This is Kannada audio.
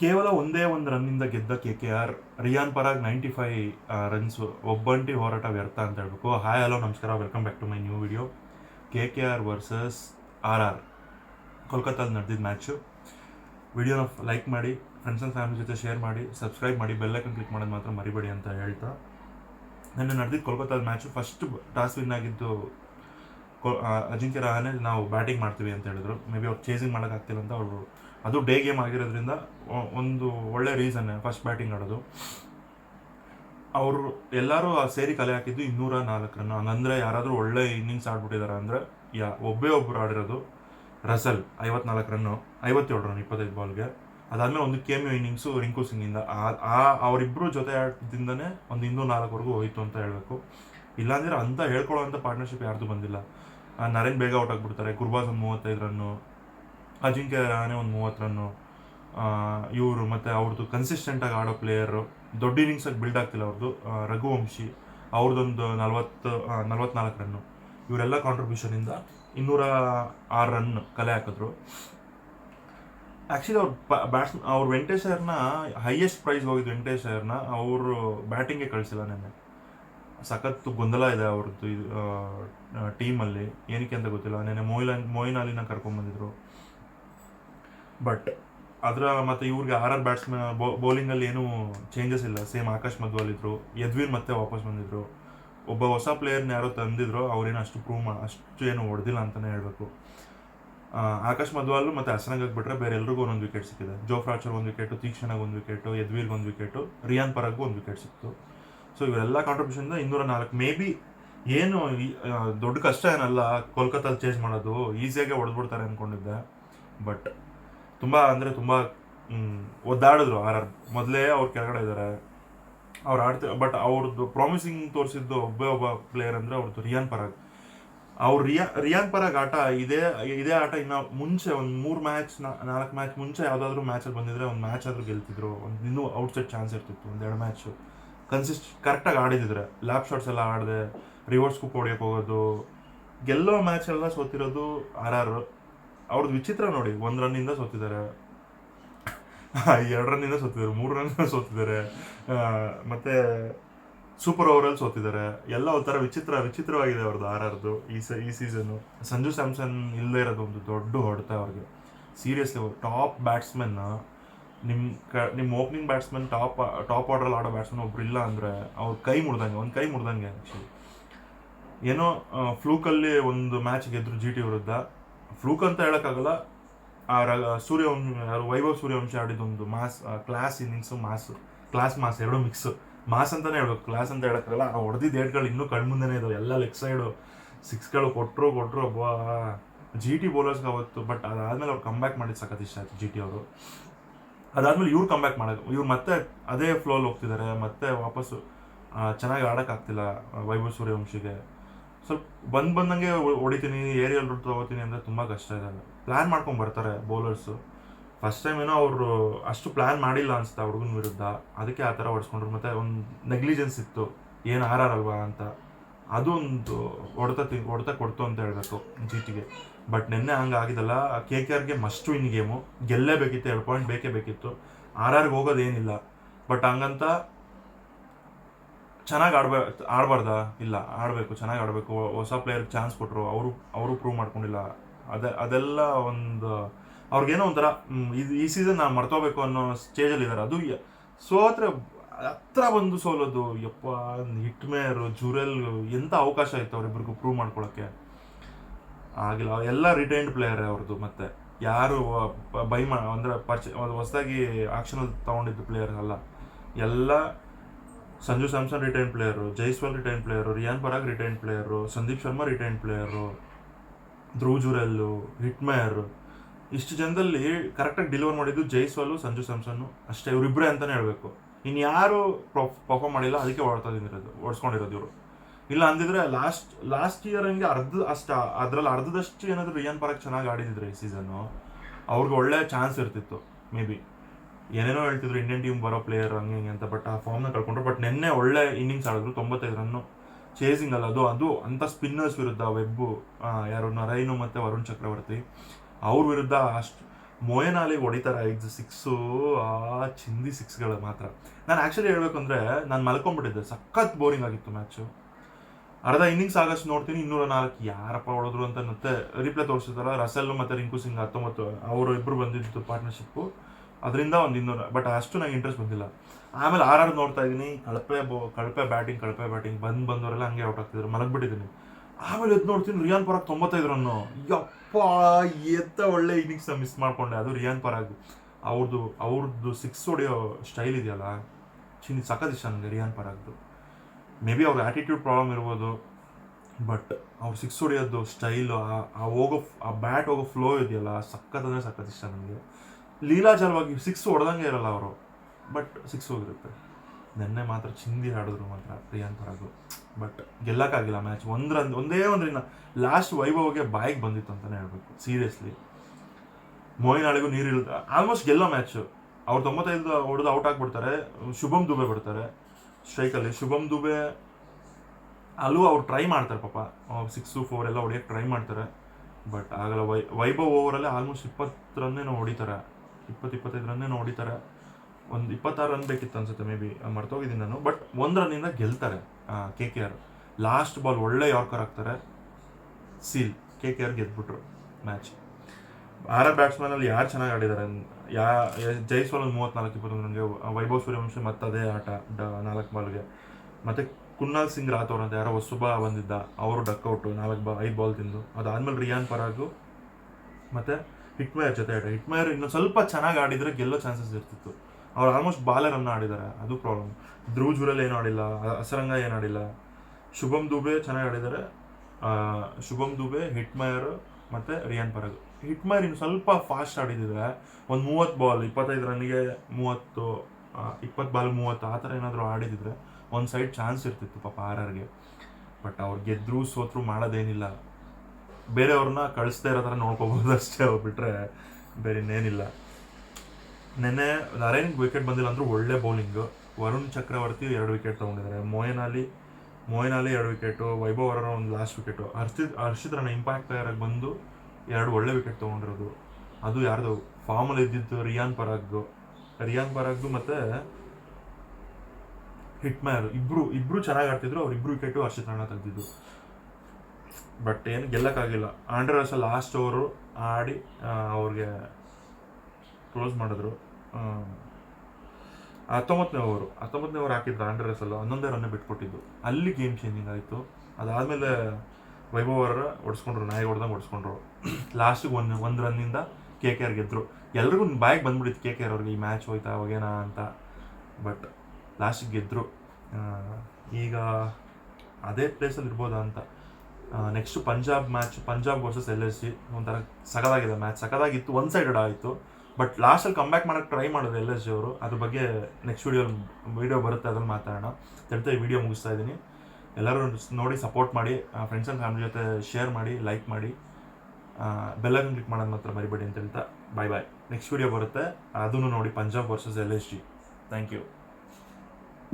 ಕೇವಲ ಒಂದೇ ಒಂದು ರನ್ನಿಂದ ಗೆದ್ದ K K R, Riyan Parag ninety five runs ಒಬ್ಬಂಟಿ ಹೋರಾಟ ವ್ಯರ್ಥ ಅಂತ ಹೇಳ್ಬೇಕು. ಹಾಯ್ ಹಲೋ ನಮಸ್ಕಾರ welcome back to my new video K K R versus R R ಕೋಲ್ಕತ್ತಾದಲ್ಲಿ ನಡೆದಿದ್ದ ಮ್ಯಾಚು ವಿಡಿಯೋನ ಲೈಕ್ ಮಾಡಿ ಫ್ರೆಂಡ್ಸ್ ಆ್ಯಂಡ್ ಫ್ಯಾಮಿಲಿ ಜೊತೆ ಶೇರ್ ಮಾಡಿ ಸಬ್ಸ್ಕ್ರೈಬ್ ಮಾಡಿ ಬೆಲ್ಲೈಕನ್ ಕ್ಲಿಕ್ ಮಾಡೋದು ಮಾತ್ರ ಮರಿಬೇಡಿ ಅಂತ ಹೇಳ್ತಾ. ನನ್ನ ನಡೆದಿದ್ದು ಕೋಲ್ಕತ್ತಾದ ಮ್ಯಾಚು ಫಸ್ಟ್ ಟಾಸ್ ವಿನ್ ಆಗಿದ್ದು, ಕೋ ಅಜಿಂಕ್ಯ ರಹಾನೆ ನಾವು ಬ್ಯಾಟಿಂಗ್ ಮಾಡ್ತೀವಿ ಅಂತ ಹೇಳಿದ್ರು. ಮೇ ಬಿ ಅವ್ರು ಚೇಸಿಂಗ್ ಮಾಡೋಕ್ಕಾಗ್ತಿಲ್ಲ ಅಂತ ಅವರು ಅದು ಡೇ ಗೇಮ್ ಆಗಿರೋದ್ರಿಂದ ಒಂದು ಒಳ್ಳೆ ರೀಸನ್ ಫಸ್ಟ್ ಬ್ಯಾಟಿಂಗ್ ಆಡೋದು. ಅವರು ಎಲ್ಲರೂ ಸೇರಿ ಕಲೆ ಹಾಕಿದ್ದು ಇನ್ನೂರ ನಾಲ್ಕು ರನ್ ಹಂಗಂದ್ರೆ ಯಾರಾದರೂ ಒಳ್ಳೆ ಇನ್ನಿಂಗ್ಸ್ ಆಡ್ಬಿಟ್ಟಿದ್ದಾರೆ ಅಂದರೆ ಯಾ ಒಬ್ಬೇ ಒಬ್ಬರು ಆಡಿರೋದು ರಸಲ್ ಐವತ್ನಾಲ್ಕು ರನ್ನು ಐವತ್ತೇಳು ರನ್ ಇಪ್ಪತ್ತೈದು ಬಾಲ್ಗೆ. ಅದಾದಮೇಲೆ ಒಂದು ಕೆಮಿಯೋ ಇನ್ನಿಂಗ್ಸು ರಿಂಕು ಸಿಂಗಿಂದ. ಆ- ಆ ಅವರಿಬ್ಬರು ಜೊತೆ ಆಟದಿಂದನೇ ಒಂದು ಇನ್ನೂ ನಾಲ್ಕುವರೆಗೂ ಹೋಯ್ತು ಅಂತ ಹೇಳಬೇಕು. ಇಲ್ಲಾಂದ್ರೆ ಅಂತ ಹೇಳ್ಕೊಳ್ಳೋಂಥ ಪಾರ್ಟ್ನರ್ಶಿಪ್ ಯಾರ್ದು ಬಂದಿಲ್ಲ. ಆ, ನರೇನ್ ಬೇಗ ಔಟ್ ಆಗಿಬಿಡ್ತಾರೆ. ಗುರ್ಬಾಸ್ ಒಂದು ಮೂವತ್ತೈದು ರನ್ನು ಅಜಿಂಕ್ಯ ರಹಾನೆ ಒಂದು ಮೂವತ್ತು ರನ್ನು ಇವರು ಮತ್ತು ಅವ್ರದ್ದು ಕನ್ಸಿಸ್ಟೆಂಟಾಗಿ ಆಡೋ ಪ್ಲೇಯರು ದೊಡ್ಡ ಇನ್ನಿಂಗ್ಸಾಗಿ ಬಿಲ್ಡ್ ಆಗ್ತಿಲ್ಲ ಅವ್ರದ್ದು ರಘುವಂಶಿ. ಅವ್ರದ್ದೊಂದು ನಲ್ವತ್ತು ನಲ್ವತ್ನಾಲ್ಕು ರನ್ನು ಇವರೆಲ್ಲ ಕಾಂಟ್ರಿಬ್ಯೂಷನಿಂದ ಇನ್ನೂರ ಆರು ರನ್ ಕಲೆ ಹಾಕಿದ್ರು. ಆ್ಯಕ್ಚುಲಿ ಅವ್ರು ಬ್ಯಾಟ್ಸ್ ಅವ್ರು ವೆಂಕಟೇಶ್ ಅಯ್ಯರ್ನ ಹೈಯೆಸ್ಟ್ ಪ್ರೈಸ್ ಹೋಗಿದ್ದು ವೆಂಕಟೇಶ್ ಅಯ್ಯರ್ನ ಅವರು ಬ್ಯಾಟಿಂಗೆ ಕಳಿಸಿಲ್ಲ ನೆನ್ನೆ. ಸಖತ್ತು ಗೊಂದಲ ಇದೆ ಅವ್ರದ್ದು ಇದು ಟೀಮಲ್ಲಿ ಏನಕ್ಕೆ ಅಂತ ಗೊತ್ತಿಲ್ಲ. ನೆನ್ನೆ ಮೊಯ್ಲ್ ಮೊಯ್ನ್ ಅಲಿನ ಕರ್ಕೊಂಡ್ಬಂದಿದ್ರು ಬಟ್ ಅದರ ಮತ್ತು ಇವ್ರಿಗೆ ಆರ್ ಆರ್ ಬ್ಯಾಟ್ಸ್ಮನ್ ಬೌಲಿಂಗಲ್ಲಿ ಏನೂ ಚೇಂಜಸ್ ಇಲ್ಲ. ಸೇಮ್ ಆಕಾಶ್ ಮಧ್ವಾಲ್ ಇದ್ರು ಯದ್ವೀರ್ ಮತ್ತೆ ವಾಪಸ್ ಬಂದಿದ್ರು. ಒಬ್ಬ ಹೊಸ ಪ್ಲೇಯರ್ನ ಯಾರೋ ತಂದಿದ್ರು, ಅವ್ರೇನು ಅಷ್ಟು ಪ್ರೂವ್ ಮಾ, ಅಷ್ಟು ಏನು ಹೊಡೆದಿಲ್ಲ ಅಂತಲೇ ಹೇಳಬೇಕು. ಆಕಾಶ್ ಮದ್ವಾಲ್ ಮತ್ತು ಹಸನಂಗ್ ಬಿಟ್ಟರೆ ಬೇರೆ ಎಲ್ರಿಗೂ ಒಂದೊಂದು ವಿಕೆಟ್ ಸಿಕ್ಕಿದೆ. ಜೋ ಫ್ರಾಚರ್ ಒಂದು ವಿಕೆಟು ತೀಕ್ಷಣಗೆ ಒಂದು ವಿಕೆಟು ಯದ್ವೀರ್ಗೆ ಒಂದು ವಿಕೆಟು ರಿಯಾನ್ ಪರಗ್ಗೂ ಒಂದು ವಿಕೆಟ್ ಸಿಕ್ತು ಸೊ ಇವರೆಲ್ಲ ಕಾಂಟ್ರಿಬ್ಯೂಷನ್ ಇನ್ನೂರ ನಾಲ್ಕು ಮೇ ಬಿ ಏನು ದೊಡ್ಡ ಕಷ್ಟ ಏನಲ್ಲ ಕೋಲ್ಕತ್ತಲ್ಲಿ ಚೇಂಜ್ ಮಾಡೋದು ಈಸಿಯಾಗೆ ಹೊಡೆದ್ಬಿಡ್ತಾರೆ ಅಂದ್ಕೊಂಡಿದ್ದೆ ಬಟ್ ತುಂಬ ಅಂದರೆ ತುಂಬ ಒದ್ದಾಡಿದ್ರು ಆರ್ ಆರ್ ಮೊದಲೇ ಅವ್ರು ಕೆಳಗಡೆ ಇದ್ದಾರೆ ಅವ್ರು ಆಡ್ತಾರೆ ಬಟ್ ಅವ್ರದ್ದು ಪ್ರಾಮಿಸಿಂಗ್ ತೋರಿಸಿದ್ದು ಒಬ್ಬ ಒಬ್ಬ ಪ್ಲೇಯರ್ ಅಂದರೆ ಅವ್ರದ್ದು ರಿಯಾನ್ ಪರಾಗ್. ಅವ್ರು ರಿಯಾ, ರಿಯಾನ್ ಪರಾಗ್ ಆಟ ಇದೇ ಇದೇ ಆಟ ಇನ್ನು ಮುಂಚೆ ಒಂದು ಮೂರು ಮ್ಯಾಚ್ ನಾಲ್ಕು ಮ್ಯಾಚ್ ಮುಂಚೆ ಯಾವುದಾದ್ರೂ ಮ್ಯಾಚಲ್ಲಿ ಬಂದಿದ್ರೆ ಒಂದು ಮ್ಯಾಚ್ ಆದರೂ ಗೆಲ್ತಿದ್ರು. ಒಂದು ಇನ್ನೂ ಔಟ್ಸೈಡ್ ಚಾನ್ಸ್ ಇರ್ತಿತ್ತು, ಒಂದು ಎರಡು ಮ್ಯಾಚು ಕನ್ಸಿಸ್ಟ್ ಕರೆಕ್ಟಾಗಿ ಆಡಿದಿದ್ರೆ. ಲ್ಯಾಪ್ ಶಾಟ್ಸ್ ಎಲ್ಲ ಆಡದೆ ರಿವರ್ಸ್ ಕುಪ್ ಹೊಡಿಯೋಕೆ ಹೋಗೋದು. ಗೆಲ್ಲೋ ಮ್ಯಾಚ್ ಎಲ್ಲ ಸೋತಿರೋದು ಆರ್ ಆರ್ ಅವ್ರದ್ದು ವಿಚಿತ್ರ ನೋಡಿ, ಒಂದು ರನ್ನಿಂದ ಸೋತಿದ್ದಾರೆ ಎರಡು ರನ್ನಿಂದ ಸೋತಿದ್ದಾರೆ ಮೂರು ರನ್ ಸೋತಿದ್ದಾರೆ ಮತ್ತು ಮತ್ತೆ ಸೂಪರ್ ಓವರಲ್ಲಿ ಸೋತಿದ್ದಾರೆ ಎಲ್ಲ ಒಂಥರ ವಿಚಿತ್ರ, ವಿಚಿತ್ರವಾಗಿದೆ ಅವ್ರದ್ದು ಆರ್ ಆರ್ದು ಈ ಸ ಈ ಸೀಸನ್ನು ಸಂಜು ಸ್ಯಾಮ್ಸನ್ ಇಲ್ಲದೆ ಇರೋದು ಒಂದು ದೊಡ್ಡ ಹೊಡೆತ ಅವ್ರಿಗೆ. ಸೀರಿಯಸ್ಲಿ ಟಾಪ್ ಬ್ಯಾಟ್ಸ್ಮನ್ ನಿಮ್ಮ ಕ ನಿಮ್ಮ ಓಪನಿಂಗ್ ಬ್ಯಾಟ್ಸ್ಮನ್ ಟಾಪ್ ಟಾಪ್ ಆರ್ಡ್ರಲ್ಲಿ ಆಡೋ ಬ್ಯಾಟ್ಸ್ಮನ್ ಒಬ್ರು ಇಲ್ಲ ಅಂದರೆ ಅವ್ರ ಕೈ ಮುಡ್ದಂಗೆ ಒಂದು ಕೈ ಮುಡ್ದಂಗೆ ಆ್ಯಕ್ಚುಲಿ ಏನೋ ಫ್ಲೂಕಲ್ಲಿ ಒಂದು ಮ್ಯಾಚ್ ಗೆದ್ರು ಜಿ ಟಿ ವಿರುದ್ಧ ಫ್ಲೂಕ್ ಅಂತ ಹೇಳೋಕ್ಕಾಗಲ್ಲ. ಆ ರ ಸೂರ್ಯವಂಶ ವೈಭವ್ ಸೂರ್ಯವಂಶ ಆಡಿದೊಂದು mass class innings mass, class mass, ಎರಡು ಮಿಕ್ಸ್ ಮಾಸ್ ಅಂತಾನೆ ಹೇಳ್ಬೇಕು. ಕ್ಲಾಸ್ ಅಂತ ಹೇಳೋಕ್ಕಾಗಲ್ಲ. ಆ ಹೊಡೆದಿದ್ದ ಏಟ್ಗಳು ಇನ್ನೂ ಕಣ್ಮುಂದೆನೇ ಇದಾವೆ. ಎಲ್ಲ ಲೆಗ್ ಸೈಡು ಸಿಕ್ಸ್ಗಳು ಕೊಟ್ಟರು ಕೊಟ್ಟರು ಒಬ್ಬ ಜಿ ಟಿ ಬೌಲರ್ಸ್ಗೆ ಅವತ್ತು ಬಟ್ ಅದಾದ್ಮೇಲೆ ಅವ್ರು ಕಮ್ ಬ್ಯಾಕ್ ಮಾಡಿದ್ದು ಸಖತ್ ಇಷ್ಟ ಆಯ್ತು ಜಿ ಟಿ ಅವರು. ಅದಾದ್ಮೇಲೆ ಇವ್ರು ಕಮ್ ಬ್ಯಾಕ್ ಮಾಡೋದು. ಇವ್ರು ಮತ್ತೆ ಅದೇ ಫ್ಲೋಲ್ ಹೋಗ್ತಿದ್ದಾರೆ. ಮತ್ತೆ ವಾಪಸ್ಸು ಚೆನ್ನಾಗಿ ಆಡೋಕ್ಕಾಗ್ತಿಲ್ಲ ವೈಭವ್ ಸೂರ್ಯವಂಶಿಗೆ. ಸ್ವಲ್ಪ ಬಂದ್ ಬಂದಂಗೆ ಹೊಡಿತೀನಿ ಏರಿಯಲ್ ರೂಟ್ ತಗೋತೀನಿ ಅಂದರೆ ತುಂಬ ಕಷ್ಟ ಇದೆ ಪ್ಲ್ಯಾನ್ ಮಾಡ್ಕೊಂಡು ಬರ್ತಾರೆ ಬೌಲರ್ಸು ಫಸ್ಟ್ ಟೈಮ್ ಏನೋ ಅವರು ಅಷ್ಟು ಪ್ಲ್ಯಾನ್ ಮಾಡಿಲ್ಲ ಅನ್ಸುತ್ತೆ ಹುಡುಗನ ವಿರುದ್ಧ. ಅದಕ್ಕೆ ಆ ಥರ ಹೊಡ್ಸ್ಕೊಂಡ್ರು ಮತ್ತೆ ಒಂದು ನೆಗ್ಲಿಜೆನ್ಸ್ ಇತ್ತು. ಏನು ಆರ್ ಆರ್ ಅಲ್ವಾ ಅಂತ. ಅದು ಒಂದು ಹೊಡೆತ ತಿ, ಹೊಡೆತ ಕೊಡ್ತು ಅಂತ ಹೇಳಬೇಕು ಜಿ ಟಿಗೆ ಬಟ್ ನಿನ್ನೆ ಹಂಗೆ ಆಗಿದಲ್ಲ ಕೆ ಕೆ ಆರ್ಗೆ ಮಸ್ಟ್ ವಿನ್ ಗೇಮು ಗೆಲ್ಲೇಬೇಕಿತ್ತು ಎರಡು ಪಾಯಿಂಟ್ ಬೇಕೇ ಬೇಕಿತ್ತು. ಆರ್ ಆರ್ಗೆ ಹೋಗೋದೇನಿಲ್ಲ. ಬಟ್ ಹಂಗಂತ ಚೆನ್ನಾಗಿ ಆಡ್ಬೇ, ಆಡಬಾರ್ದಾ? ಇಲ್ಲ, ಆಡಬೇಕು, ಚೆನ್ನಾಗಿ ಆಡಬೇಕು. ಹೊಸ ಪ್ಲೇಯರ್ ಚಾನ್ಸ್ ಕೊಟ್ಟರು ಅವರು ಅವರು ಪ್ರೂವ್ ಮಾಡ್ಕೊಂಡಿಲ್ಲ. ಅದೇ, ಅದೆಲ್ಲ ಒಂದು, ಅವ್ರಿಗೇನೋ ಒಂಥರ ಇದು ಈ ಸೀಸನ್ ನಾನು ಮರ್ತೋಬೇಕು ಅನ್ನೋ ಸ್ಟೇಜಲ್ಲಿ ಇದ್ದಾರೆ ಅದು ಸೋತ್ರೆ ಹತ್ರ ಬಂದು ಸೋಲೋದು, ಯಪ್ಪ ಹಿಟ್ ಮೇಯರು ಜುರೆಲ್ ಎಂಥ ಅವಕಾಶ ಇತ್ತು ಅವರಿಬ್ರಿಗೂ ಪ್ರೂವ್ ಮಾಡ್ಕೊಳ್ಳೋಕ್ಕೆ ಆಗಿಲ್ಲ, ಎಲ್ಲ ರಿಟೈನ್ಡ್ ಪ್ಲೇಯರ್ ಅವ್ರದ್ದು ಮತ್ತೆ ಯಾರು ಬೈ ಮಾ, ಅಂದರೆ ಪರ್ಚೆ ಹೊಸದಾಗಿ ಆಕ್ಷನಲ್ಲಿ ತೊಗೊಂಡಿದ್ದು ಪ್ಲೇಯರ್ ಅಲ್ಲ. ಎಲ್ಲ Sanju Samson retain player, Jaiswal retain player, Riyan Parag retain player, Sandeep Sharma retain player, Dhruv Jurel Hetmyer ಇಷ್ಟು ಜನದಲ್ಲಿ ಕರೆಕ್ಟಾಗಿ ಡೆಲಿವರ್ ಮಾಡಿದ್ದು ಜೈಸ್ವಾಲು, ಸಂಜು ಸ್ಯಾಮ್ಸನ್ನು. ಅಷ್ಟೇ ಇವರಿಬ್ಬರೇ ಅಂತಲೇ ಹೇಳಬೇಕು. ಇನ್ನು ಯಾರು ಪರ್ಫಾರ್ಮ್ ಮಾಡಿಲ್ಲ, ಅದಕ್ಕೆ ಹೊಡ್ತಾ ತಿಂದಿರೋದು ಓಡಿಸ್ಕೊಂಡಿರೋದು ಇವರು. ಇಲ್ಲ ಅಂದಿದ್ರೆ ಲಾಸ್ಟ್ ಲಾಸ್ಟ್ ಇಯರ್ ಹಂಗೆ ಅರ್ಧ, ಅಷ್ಟ, ಅದ್ರಲ್ಲಿ ಅರ್ಧದಷ್ಟು ಏನಾದರೂ ರಿಯಾನ್ ಪರಾಗ್ ಚೆನ್ನಾಗಿ ಆಡಿದಿದ್ರೆ ಈ ಸೀಸನ್ನು ಅವ್ರಿಗೆ ಒಳ್ಳೆ ಚಾನ್ಸ್ ಇರ್ತಿತ್ತು ಮೇ ಬಿ ಏನೇನೋ ಹೇಳ್ತಿದ್ರು, ಇಂಡಿಯನ್ ಟೀಮ್ ಬರೋ ಪ್ಲೇಯರ್ ಹಂಗೆ, ಹಿಂಗೆ ಅಂತ ಬಟ್ ಆ ಫಾರ್ಮ್ನ ಕಳ್ಕೊಂಡ್ರು ಬಟ್ ನಿನ್ನೆ ಒಳ್ಳೆ ಇನ್ನಿಂಗ್ಸ್ ಆಡಿದ್ರು, ತೊಂಬತ್ತೈದು ರನ್ನು. ಚೇಸಿಂಗ್ ಅಲ್ಲ, ಅದು ಅದು ಅಂಥ ಸ್ಪಿನ್ನರ್ಸ್ ವಿರುದ್ಧ ವೆಬ್ಬು ಯಾರು, ನರೈನು ಮತ್ತು ವರುಣ್ ಚಕ್ರವರ್ತಿ. ಅವ್ರ ವಿರುದ್ಧ ಅಷ್ಟು, ಮೋಯನಾಲಿ ಹೊಡಿತಾರೆ ಐದು ಸಿಕ್ಸು ಆ, ಚಿಂದಿ ಸಿಕ್ಸ್ಗಳು ಮಾತ್ರ. ನಾನು ಆ್ಯಕ್ಚುಲಿ ಹೇಳ್ಬೇಕಂದ್ರೆ, ನಾನು ಮಲ್ಕೊಂಡ್ಬಿಟ್ಟಿದ್ದೆ ಸಖತ್ ಬೋರಿಂಗ್ ಆಗಿತ್ತು ಮ್ಯಾಚು ಅರ್ಧ ಇನ್ನಿಂಗ್ಸ್ ಆಗಷ್ಟು ನೋಡ್ತೀನಿ ಇನ್ನೂರ ನಾಲ್ಕು ಯಾರಪ್ಪ ಹೊಡೆದ್ರು ಅಂತ ಮತ್ತೆ ರಿಪ್ಲೈ ತೋರಿಸಿದಾರ ರಸಲ್ ಮತ್ತು ರಿಂಕು ಸಿಂಗ್ ಹತ್ತೊಂಬತ್ತು, ಅವರು ಇಬ್ಬರು ಬಂದಿದ್ದು ಪಾರ್ಟ್ನರ್ಶಿಪ್ಪು ಅದರಿಂದ ಒಂದು ಇನ್ನೂರ ಬಟ್ ಅಷ್ಟು ನಂಗೆ ಇಂಟ್ರೆಸ್ಟ್ ಬಂದಿಲ್ಲ. ಆಮೇಲೆ ಆರ್ ಆರ್ ನೋಡ್ತಾ ಇದ್ದೀನಿ, ಕಳಪೆ ಬೋ, ಕಳಪೆ ಬ್ಯಾಟಿಂಗ್ ಕಳಪೆ ಬ್ಯಾಟಿಂಗ್ ಬಂದು ಬಂದವರೆಲ್ಲ ಹಂಗೆ ಔಟ್ ಆಗ್ತಿದ್ರು, ಮಲಗಿಬಿಟ್ಟಿದ್ದೀನಿ. ಆಮೇಲೆ ಎದ್ದು ನೋಡ್ತೀನಿ ರಿಯಾನ್ ಪರಾಗ್ ತೊಂಬತ್ತೈದು ರನ್ನು ಯಪ್ಪ ಎತ್ತ ಒಳ್ಳೆ ಇನ್ನಿಂಗ್ಸ್ನ ಮಿಸ್ ಮಾಡ್ಕೊಂಡೆ. ಅದು ರಿಯಾನ್ ಪರಾಗ್. ಅವ್ರದ್ದು ಅವ್ರದ್ದು ಸಿಕ್ಸ್ ಹೊಡೆಯೋ ಸ್ಟೈಲ್ ಇದೆಯಲ್ಲ ಚಿನ್ನಿ ಇಷ್ಟ ನನಗೆ ರಿಯಾನ್ ಪರಾಗ್ದು. ಮೇ ಬಿ ಅವ್ರ ಆ್ಯಟಿಟ್ಯೂಡ್ ಪ್ರಾಬ್ಲಮ್ ಇರ್ಬೋದು ಬಟ್ ಅವ್ರು ಸಿಕ್ಸ್ ಹೊಡೆಯೋದು ಸ್ಟೈಲು ಆ ಹೋಗೋ, ಆ ಬ್ಯಾಟ್ ಹೋಗೋ ಫ್ಲೋ ಇದೆಯಲ್ಲ, ಸಖತ್ ಅಂದರೆ ಸಖತ್ ಇಷ್ಟ ನನಗೆ ಲೀಲಾಜಾಲವಾಗಿ ಸಿಕ್ಸ್ ಹೊಡೆದಂಗೆ ಇರಲ್ಲ ಅವರು. ಬಟ್ ಸಿಕ್ಸ್ ಹೋಗಿರುತ್ತೆ. ನೆನ್ನೆ ಮಾತ್ರ ಚಿಂದಿ ಆಡಿದ್ರು ಮಾತ್ರ ಪ್ರಿಯಾಂಕ್ ಪರಾಗು ಬಟ್ ಗೆಲ್ಲಕ್ಕಾಗಿಲ್ಲ ಮ್ಯಾಚ್ ಒಂದ್ರಂದು ಒಂದೇ ಒಂದ್ರಿಂದ ಲಾಸ್ಟ್ ವೈಭವಗೆ ಬಾಯಿಗೆ ಬಂದಿತ್ತು ಅಂತಲೇ ಹೇಳ್ಬೇಕು. ಸೀರಿಯಸ್ಲಿ ಮೋಯಿನಾಳಿಗೂ ನೀರು ಇಳಿದ ಆಲ್ಮೋಸ್ಟ್ ಗೆಲ್ಲೋ ಮ್ಯಾಚು ಅವ್ರು ತೊಂಬತ್ತೈದು ಹೊಡೆದು ಔಟ್ ಆಗಿಬಿಡ್ತಾರೆ. ಶುಭಮ್ ದುಬೆ ಬಿಡ್ತಾರೆ. ಸ್ಟ್ರೈಕಲ್ಲಿ ಶುಭಮ್ ದುಬೆ, ಅಲ್ಲೂ ಅವ್ರು ಟ್ರೈ ಮಾಡ್ತಾರೆ ಪಾಪ. ಸಿಕ್ಸು ಫೋರ್ ಎಲ್ಲ ಹೊಡಿಯೋಕ್ಕೆ ಟ್ರೈ ಮಾಡ್ತಾರೆ. ಬಟ್ ಆಗಲ್ಲ, ವೈ, ವೈಭವ್ ಓವರಲ್ಲೇ ಆಲ್ಮೋಸ್ಟ್ ಇಪ್ಪತ್ತು ಹೊಡಿತಾರೆ. ಇಪ್ಪತ್ತು ಇಪ್ಪತ್ತೈದು ರನ್ನೇ ಹೊಡಿತಾರೆ ಒಂದು ಇಪ್ಪತ್ತಾರು ರನ್ ಬೇಕಿತ್ತು ಅನ್ಸುತ್ತೆ ಮೇ ಬಿ ಮರ್ತೋಗಿದ್ದೀನಿ ನಾನು. ಬಟ್ ಒಂದು ರನ್ನಿಂದ ಗೆಲ್ತಾರೆ K K R last ball ಒಳ್ಳೆ ಯಾರ್ಕರ್ ಹಾಕ್ತಾರೆ? ಸೀಲ್ ಕೆ ಕೆ ಆರ್ ಗೆದ್ಬಿಟ್ರು ಮ್ಯಾಚ್ ಆರ ಆರ್ ಬ್ಯಾಟ್ಸ್ಮನಲ್ಲಿ ಯಾರು ಚೆನ್ನಾಗಿ ಆಡಿದ್ದಾರೆ ಯಾ ಜೈಸ್ವಾಲ್ ಒಂದು ಮೂವತ್ತ್ನಾಲ್ಕು ಇಪ್ಪತ್ತೊಂದು ನನಗೆ ವೈಭವ್ ಸೂರ್ಯವಂಶಿ ಮತ್ತೆ ಅದೇ ಆಟ, ಡ, ನಾಲ್ಕು ಬಾಲ್ಗೆ ಮತ್ತು ಕುನ್ನಾಲ್ ಸಿಂಗ್ ರಾಥೋರ್ ಅಂತ ಯಾರೋ ಹೊಸಬ ಬಂದಿದ್ದ, ಅವರು ಡಕ್ಔಟು ನಾಲ್ಕು ಬಾ, ಐದು ಬಾಲ್ ತಿಂದು. ಅದಾದಮೇಲೆ ರಿಯಾನ್ ಪರಾಗು, ಮತ್ತು ಹಿಟ್ಮೇಯರ್ ಜೊತೆ ಆಟ ಹಿಟ್ಮೈರ್ ಇನ್ನು ಸ್ವಲ್ಪ ಚೆನ್ನಾಗಿ ಆಡಿದರೆ ಗೆಲ್ಲೋ ಚಾನ್ಸಸ್ ಇರ್ತಿತ್ತು. ಅವ್ರು ಆಲ್ಮೋಸ್ಟ್ ಬಾಲರ್ ಅನ್ನ ಆಡಿದ್ದಾರೆ ಅದು ಪ್ರಾಬ್ಲಮ್ ಧ್ರುವ್ ಜುರಲ್ ಏನು ಆಡಿಲ್ಲ ಅಸರಂಗ ಏನು ಆಡಿಲ್ಲ. ಶುಭಮ್ ದುಬೆ ಚೆನ್ನಾಗಿ ಆಡಿದ್ದಾರೆ ಶುಭಮ್ ದುಬೆ ಹಿಟ್ಮೈರ್ ಮತ್ತು ರಿಯಾನ್ ಪರಗ್ ಹಿಟ್ಮೈರ್ ಇನ್ನು ಸ್ವಲ್ಪ ಫಾಸ್ಟ್ ಆಡಿದ್ರೆ ಒಂದು ಮೂವತ್ತು ಬಾಲ್ ಇಪ್ಪತ್ತೈದು ರನ್ನಿಗೆ ಮೂವತ್ತು ಇಪ್ಪತ್ತು ಬಾಲ್ ಮೂವತ್ತು, ಆ ಥರ ಏನಾದರೂ ಆಡಿದಿದ್ರೆ, ಒಂದು ಸೈಡ್ ಚಾನ್ಸ್ ಇರ್ತಿತ್ತು ಪಾಪ ಆರ್ ಆರ್ಗೆ ಬಟ್ ಅವ್ರು ಗೆದ್ದರೂ ಸೋತ್ರು ಮಾಡೋದೇನಿಲ್ಲ. ಬೇರೆಯವ್ರನ್ನ ಕಳಿಸ್ದೇ ಇರೋ ಥರ ನೋಡ್ಕೋಬೋದು ಅಷ್ಟೇ ಅವ್ರು ಬಿಟ್ಟರೆ ಬೇರೆ ಇನ್ನೇನಿಲ್ಲ. ನೆನ್ನೆ ನರೇನ್ ವಿಕೆಟ್ ಬಂದಿಲ್ಲ ಅಂದರೂ ಒಳ್ಳೆ ಬೌಲಿಂಗ್ ವರುಣ್ ಚಕ್ರವರ್ತಿ ಎರಡು ವಿಕೆಟ್ ತೊಗೊಂಡಿದ್ದಾರೆ. ಮೋಯನ್ ಅಲಿ ಮೋಯನ್ ಅಲಿ ಎರಡು ವಿಕೆಟು ವೈಭವ್ ಅವರ ಒಂದು last wicket Harshit Harshit Rana impact ಪ್ಲೇಯರಾಗಿ ಬಂದು ಎರಡು ಒಳ್ಳೆ ವಿಕೆಟ್ ತೊಗೊಂಡಿರೋದು. ಅದು ಯಾರ್ದು? ಫಾರ್ಮಲ್ಲಿ ಇದ್ದಿದ್ದು ರಿಯಾನ್ ಪರಾಗ್ದು ರಿಯಾನ್ ಪರಾಗ್ದು ಮತ್ತು ಹಿಟ್ಮ್ಯಾನ್ ಇಬ್ಬರು ಇಬ್ಬರು ಚೆನ್ನಾಗಿ ಆಡ್ತಿದ್ರು ಅವ್ರು ಇಬ್ಬರು ವಿಕೆಟು ಹರ್ಷಿತ್ ರನ್ನ ತೆಗ್ದಿದ್ದು. ಬಟ್ ಏನು ಗೆಲ್ಲಕ್ಕಾಗಿಲ್ಲ. ಆಂಡ್ರಸ್ ಲಾಸ್ಟ್ ಓವರು ಆಡಿ ಅವ್ರಿಗೆ ಕ್ಲೋಸ್ ಮಾಡಿದ್ರು. ಹತ್ತೊಂಬತ್ತನೇ ಓವರು ಹತ್ತೊಂಬತ್ತನೇ ಓವರ್ ಹಾಕಿದ್ರು ಆಂಡ್ರಸ್ ಅಲ್ಲ. ಹನ್ನೊಂದೇ ರನ್ನೇ ಬಿಟ್ಕೊಟ್ಟಿದ್ದು. ಅಲ್ಲಿ ಗೇಮ್ ಚೇಂಜಿಂಗ್ ಆಯಿತು. ಅದಾದಮೇಲೆ ವೈಭವ್ ಅವರ ಹೊಡ್ಸ್ಕೊಂಡ್ರು ನಾಯಿ ಹೊಡೆದಂಗೆ ಹೊಡ್ಸ್ಕೊಂಡ್ರು ಲಾಸ್ಟಿಗೆ ಒಂದು ಒಂದು ರನ್ನಿಂದ ಕೆ ಕೆ ಆರ್ ಗೆದ್ದರು ಎಲ್ರಿಗೂ ಬಾಯಿಗೆ ಬಂದ್ಬಿಟ್ಟಿತ್ತು ಕೆ ಕೆ ಆರ್ ಅವ್ರಿಗೆ, ಈ ಮ್ಯಾಚ್ ಹೋಯ್ತಾ ಅವಾಗೇನಾ ಅಂತ. ಬಟ್ ಲಾಸ್ಟಿಗೆ ಗೆದ್ದರು ಈಗ ಅದೇ ಪ್ಲೇಸಲ್ಲಿ ಇರ್ಬೋದಾ ಅಂತ. Next Punjab match Punjab versus L S G ಒಂಥರ ಸಕದಾಗಿದೆ ಮ್ಯಾಚ್ ಸಕದಾಗಿತ್ತು ಒನ್ ಸೈಡೆಡ್ ಆಯಿತು ಬಟ್ ಲಾಸ್ಟಲ್ಲಿ ಕಮ್ಬ್ಯಾಕ್ ಮಾಡೋಕ್ಕೆ ಟ್ರೈ ಮಾಡಿದ್ರು ಎಲ್ ಎಸ್ ಜಿ ಅವರು. ಅದ್ರ ಬಗ್ಗೆ ನೆಕ್ಸ್ಟ್ ವಿಡಿಯೋ ವೀಡಿಯೋ ಬರುತ್ತೆ ಅದ್ರಲ್ಲಿ ಮಾತಾಡೋಣ. ಹೇಳ್ತಾ ಈ ವಿಡಿಯೋ ಮುಗಿಸ್ತಾ ಇದ್ದೀನಿ. ಎಲ್ಲರೂ ನೋಡಿ ಸಪೋರ್ಟ್ ಮಾಡಿ ಫ್ರೆಂಡ್ಸ್ ಆ್ಯಂಡ್ ಫ್ಯಾಮಿಲಿ ಜೊತೆ ಶೇರ್ ಮಾಡಿ ಲೈಕ್ ಮಾಡಿ. ಬೆಲ್ಲನ್ನು ಕ್ಲಿಕ್ ಮಾಡೋದು ಮಾತ್ರ ಮರಿಬೇಡಿ ಅಂತ ಹೇಳ್ತಾ. ಬಾಯ್ ಬಾಯ್ ನೆಕ್ಸ್ಟ್ ವೀಡಿಯೋ ಬರುತ್ತೆ. ಅದನ್ನು ನೋಡಿ, Punjab versus L S G thank you